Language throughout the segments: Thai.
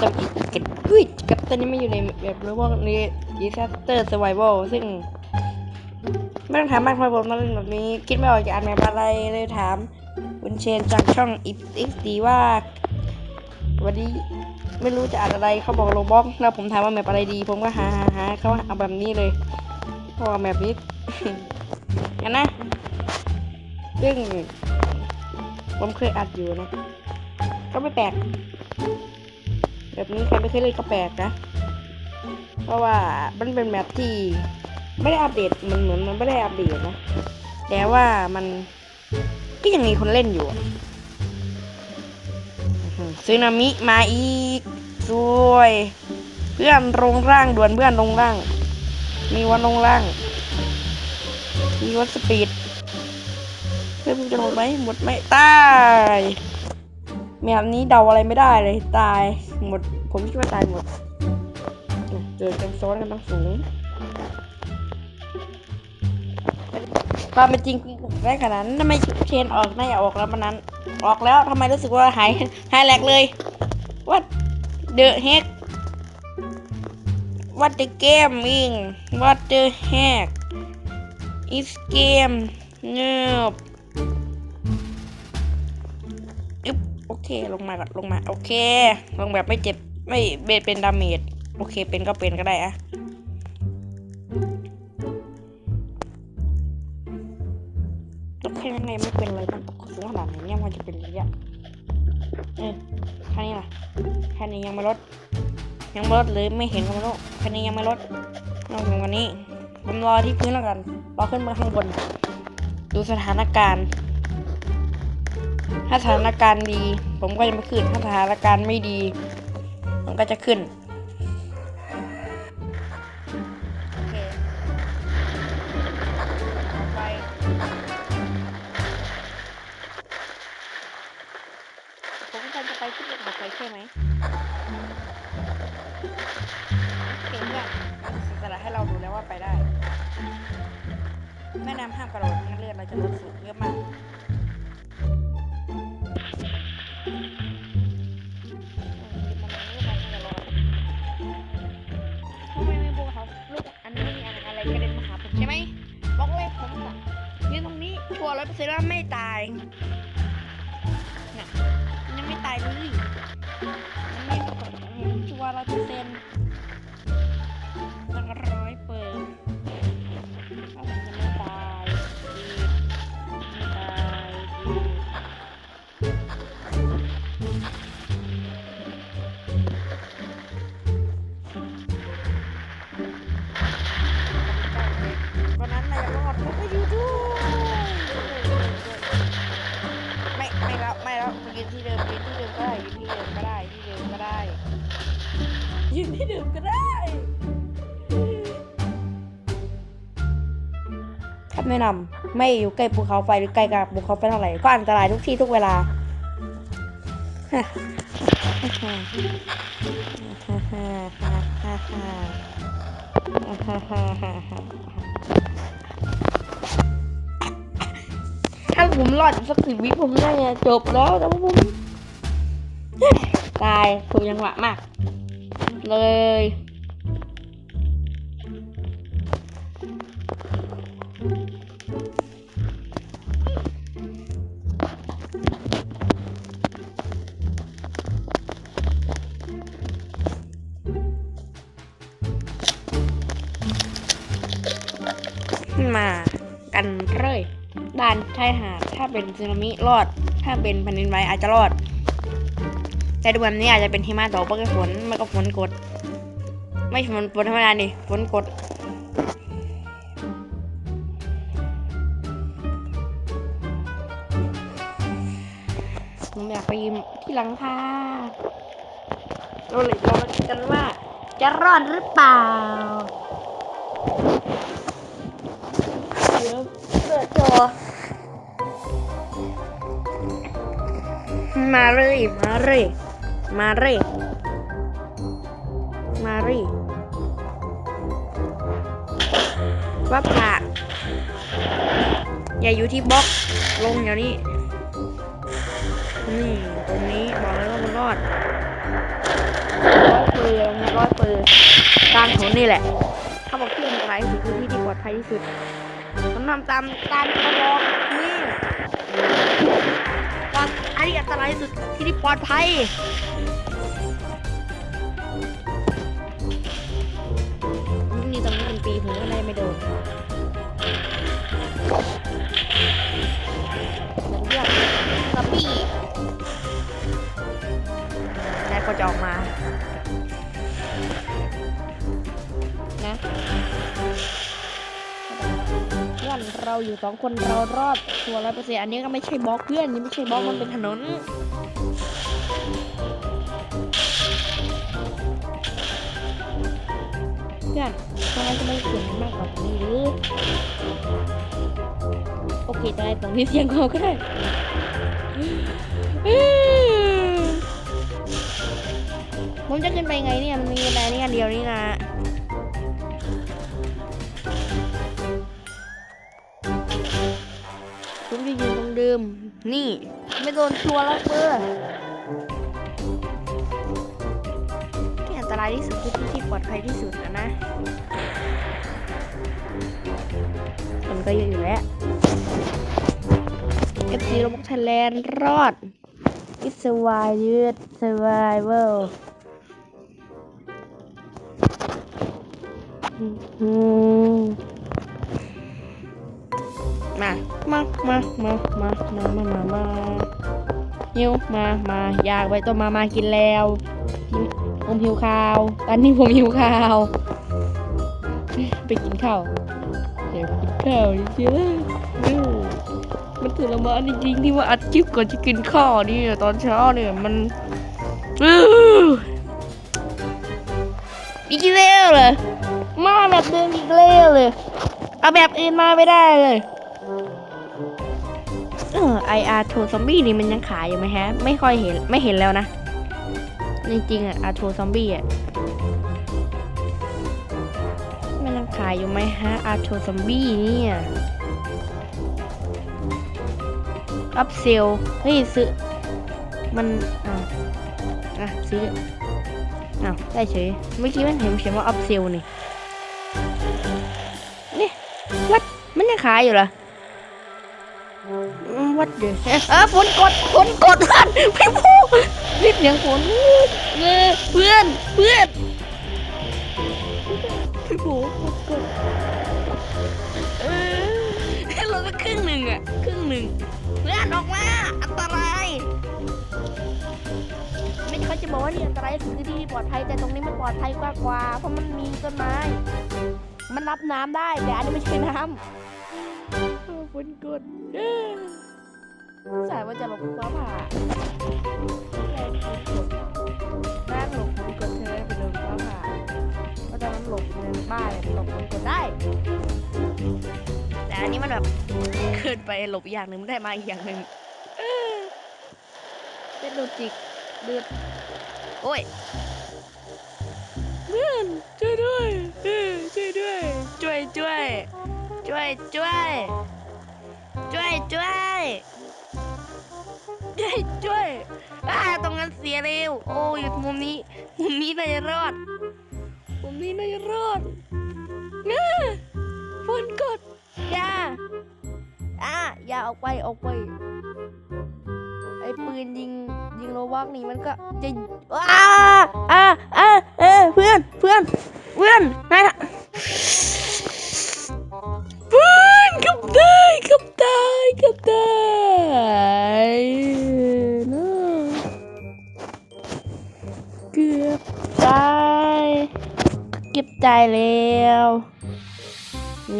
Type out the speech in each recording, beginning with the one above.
ตันอีกกันอุ้ยกัปตันนี่ไม่อยู่ในแบบเรื่องนี้ดิซาสเตอร์สไวเวลซึ่งไม่ต้องถามมากเพราะผมมาเล่นแบบนี้ คิดไม่ออกจะอ่านแบบอะไรเลยถามคุณเชนจากช่อง x ดีว่า วันนี้ไม่รู้จะอ่านอะไรเขาบอกโลบ็อกแล้วผมถามว่าแมปอะไรดี ผมก็หาหาหาเขาเอาแบบนี้เลยเพราะแมปนี้งั้นนะซึ่งผมเคยอัดอยู่นะ ก็ไม่แปลก แบบนี้ใครไม่เคยเล่นก็แปลกนะ เพราะว่ามันเป็นแมปที่ไม่ได้อัปเดตมันเหมือนมันไม่ได้อัปเดตนะ แต่ว่ามันก็ยังมีคนเล่นอยู่ซึนามิมาอีกสวย เพื่อนลงร่างด่วนเพื่อนลงร่าง มีวันลงร่าง มีวันสปีดเพื่อนมึงจะลงไหมหมดไหมตายแบบนี้เดาอะไรไม่ได้เลยตาย หมด ผมคิดว่าตายหมดเจอกันซ้อนกันตั้งสูงความเป็นจริงได้ขนาดนั้นทำไมเชนออกน่าจะออกแล้วมันนั้น ออกแล้วทำไมรู้สึกว่าหายหายแหลกเลย what the heck what the game ing what the heck is game เงือบอึ๊ เคลงมาก่อนลงมา โอเค ลงแบบไม่เจ็บไม่เบนเป็นดาเมจโอเคเป็นก็เป็นก็ได้อะโอเคยังไงไม่เป็นอะไรมันสูงขนาดไหนเนี่ยมันจะเป็นระยะเออแค่นี้ล่ะแค่นี้ยังไม่ลด ยังไม่ลดหรือไม่เห็นก็ไม่รู้แค่นี้ยังไม่ลดลองถึงวันนี้ผมรอที่พื้นแล้วกันรอขึ้นมาข้างบน ดูสถานการณ์ ถ้าสถานการณ์ดี ผมก็จะไม่ขึ้น ถ้าสถานการณ์ไม่ดีผมก็จะขึ้นโอเคไปผมก็จะไปขึ้นรถไฟใช่ไหมโอเคเพื่อนมันเสียสละให้เราดูแล้วว่าไปได้ แม่น้ำห้ามกระโดดงั้นเลือดเราจะลดสูงเยอะมาก ก็ไม่ตายน่ะยังไม่ตายเลยมันไม่กดตัวเราจะเซ็น ยืนที่เดิมก็ได้คำแนะนำไม่อยู่ใกล้ภูเขาไฟหรือใกล้กับภูเขาไฟเท่าไหร่ก็อันตรายทุกที่ทุกเวลาถ้าผมรอดอีกสักสิบวิผมน่าจะจบแล้วแต่ว่าผมตายถูกจังหวะมาก เลย มากันเลยด่านชายหาดถ้าเป็นสึนามิรอด ถ้าเป็นแผ่นดินไหวอาจจะรอด แต่ดูแบบนี้อาจจะเป็นหิมะตกเพราะฝนมันก็ฝนกด ไม่ฝนฝนธรรมดาดิฝนกดผมอยากไปยืมที่หลังคาเราเลยลองมาดูกันว่า จะรอดหรือเปล่าเดี๋ยวเปิดจอมาเลย มาเลย มาเลยมาเลยว่าผ่าอย่าอยู่ที่บล็อกลงเดี๋ยวนี้นี่ตรงนี้บอกเลยว่ามันรอดร้อยเปอร์มันร้อยเปอร์กลางถนนนี่แหละเขาบอกที่อันตรายที่สุดคือที่ที่ปลอดภัยที่สุดมันทำตามการทดลองนี่ว่าอันที่อันตรายที่สุดที่ที่ปลอดภัย ตรงนี้เป็นปีผมก็ได้ไม่โดนเหมือนเรื่องซับบี้นายก็จะออกมา นะเพื่อนเราอยู่สองคนเรารอดชัวร์ร้อยเปอร์เซ็นต์อันนี้ก็ไม่ใช่บล็อกเพื่อนนี่ไม่ใช่บล็อกมันเป็นถนน พื่อนทำไมจะไม่เสียงมากกว่านี้หรือโอเคได้ตรงนี้เสียงเขาก็ได้ผมจะขึ้นไปไงเนี่ยมันมีอะไรนี่อันเดียวนี่นะผมจะยืนตรงเดิม นี่ ไม่โดนชัวร์แล้วเบอร์ายที่สุดคือที่ที่ปลอดภัยที่สุดนะนะมันก็เยอะอยู่แล้ว FC โรบอทไทยแลนด์รอด It's survive ยืด survival อืมมา มา มา มา มา มา มา มา มาหิวมา มา อยากไปต้มมา มากินแล้วหิว ผมหิวข้าว ตอนนี้ผมหิวข้าว ไปกินข้าวเดี๋ยวกินข้าวจริงๆอื้อมันถือละมาจริงๆที่ว่าอัดคลิปก่อนจะกินข้าวนี่ตอนเช้าเนี่ยมันอีกแล้วเลยมาแบบเดิมอีกแล้วเลย เอาแบบอื่นมาไม่ได้เลยเออไออาร์โทซอมบี้นี่มันยังขายอยู่ไหมฮะ ไม่ค่อยเห็นไม่เห็นแล้วนะ จริงๆอะอาร์โทซอมบี้อะมันยังขายอยู่ไหมฮะอาร์โทซอมบี้เนี่ยอัพเซลเฮ้ยซื้อมันอะอะซื้ออ้าวได้เฉยเมื่อกี้มันเห็นเขียนว่าอัพเซลนี่นี่วัดมันยังขายอยู่เหรอวัดเดี๋ยวเออฝนกดฝนกดเพื่อนพี่พูรีบเสียงฝน เงอเพื่อนเพื่อนพี่พูฝนกดเออเราก็ครึ่งหนึ่งอะครึ่งหนึ่งเพื่อนออกมาอันตรายไม่เขาจะบอกว่าที่อันตรายคือที่ปลอดภัยแต่ตรงนี้มันปลอดภัยกว่ากว่า เพราะมันมีต้นไม้ มันรับน้ำได้แต่อันนี้ไม่ใช่น้ำฝนกด สายว่าจะหลบฟ้าผ่าแรงฝนกดน่าหลบฝนกดเธอไปโดนฟ้าผ่าเพราะตอนนั้นหลบในบ้านเนี่ยหลบฝนกดได้ แต่อันนี้มันแบบเกินไปหลบอีกอย่างหนึ่งไม่ได้มาอีกอย่างหนึ่งเออเป็นโลจิกเดือดโอ้ยเพื่อนช่วยด้วยเออช่วยด้วยช่วยช่วยช่วยช่วยช่วยช่วย ช่วยช่วยอ่าตรงนั้นเสียเร็ว โอ้ยมุมนี้ มุมนี้น่าจะรอด มุมนี้น่าจะรอดเอ้อฝนกดอย่าอ่าอย่าออกไปออกไป ไอ้ปืนยิงยิงโลวักนี่มันก็จะอ้าอ่าอ่าเออเพื่อนเพื่อนเพื่อนนาย เกือบตายเก็บตายแล้ว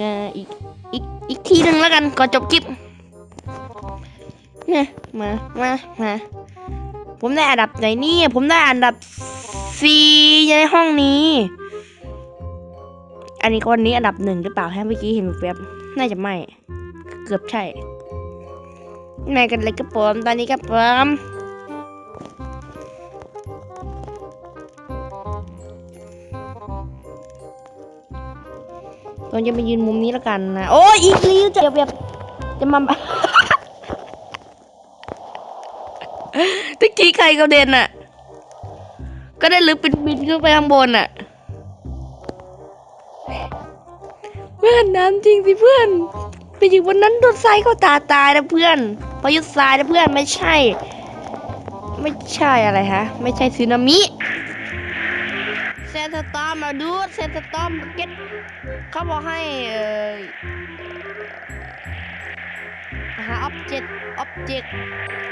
งาอีกอีกอีกทีหนึ่งแล้วกันก่อนจบคลิปเนี่ยมามามาผมได้อันดับไหนนี่ผมได้อันดับสี่ในห้องนี้ อันนี้คนนี้อันดับหนึ่งหรือเปล่าแฮะเมื่อกี้เห็นแวบน่าจะไม่ เกือบใช่ไหนกันเลยกระผมตอนนี้กระผม ตอนจะมายืนมุมนี้แล้วกันนะโอ้ยอีกลีวจะแบบจะมาตะกี้ใครกระเด็นอะก็ได้นหรือบินบินขึ้นไปข้างบนอะเพื่อนน้ำจริงสิเพื่อนไปอยู่บนนั้นโดนทรายเข้าตาตายนะเพื่อนพายุทรายนะเพื่อนไม่ใช่ ไม่ใช่อะไรฮะ ไม่ใช่สึนามิ ซนสตอมมาดูเซนสตอมเก็ตเขาบอกให้หาออบเจกต์ออบเจกต์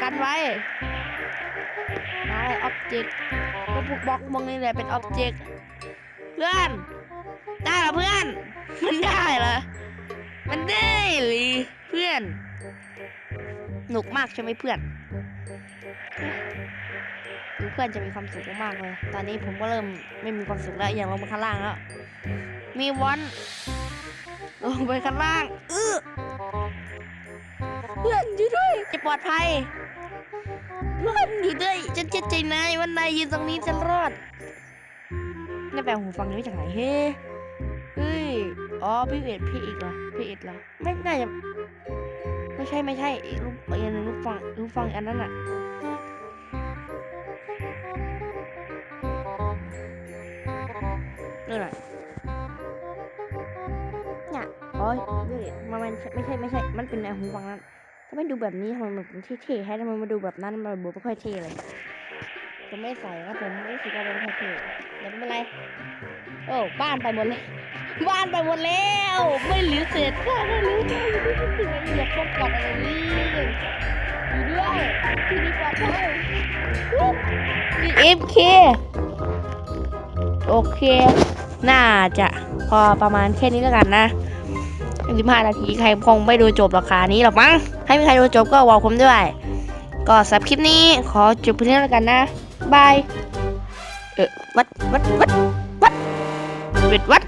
กันไว้หาออบเจกต์ก็พวกบล็อกมึงนี่แหละเป็นออบเจกต์เพื่อน ได้เหรอเพื่อน มันได้เหรอมันได้หรือเพื่อนหนุกมากใช่ไหมเพื่อน เพื่อนจะมีความสุขมากเลย ตอนนี้ผมก็เริ่มไม่มีความสุขแล้ว อย่างลงมาข้างล่างแล้ว มีวันลงไปข้างล่างเออเพื่อนอยู่ด้วยจะปลอดภัยเพื่อนอยู่ด้วยฉันเชื่อใจนายวันนายยืนตรงนี้ฉันรอดนี่แปลหูฟังนี้มาจากไหนเฮ้เฮ้ย อ๋อ พี่เอ็ดพี่อีกเหรอ พี่เอ็ดเหรอ ไม่น่าจะ ไม่ใช่ไม่ใช่อีกลูกอีกอันหนึงลูกฟังลูกฟังอันนั้นอะ นี่นแหละเนี่ยอ๋อนี่มันมันไม่ใช่ไม่ใช่ มันเป็นไอหูฟังนั้น ถ้าไม่ดูแบบนี้ทำไมมันเท่ๆให้ทำไมมาดูแบบนั้นมันดูไม่ค่อยเท่เลยจะไม่ใส่ครับผมไม่รู้สึกว่ามันไม่ค่อยเท่เดี๋ยวไม่เป็นไร โอ้บ้านไปหมดเลย บ้านไปหมดแล้ว ไม่เหลือเศษซากเลยอย่าป้องกันอะไรนี่อยู่ด้วยที่นี่ปลอดภัยนี่เอฟเคโอเค น่าจะพอประมาณแค่นี้แล้วกันนะ15นาทีใครคงไม่ดูจบราคานี้หรอกมั้งให้มีใครดูจบก็วอลผมด้วย ก็สำหรับคลิปนี้ขอจบเพียงเท่านี้แล้วกันนะบายเออวัดวัดวัดวัดวัดวัด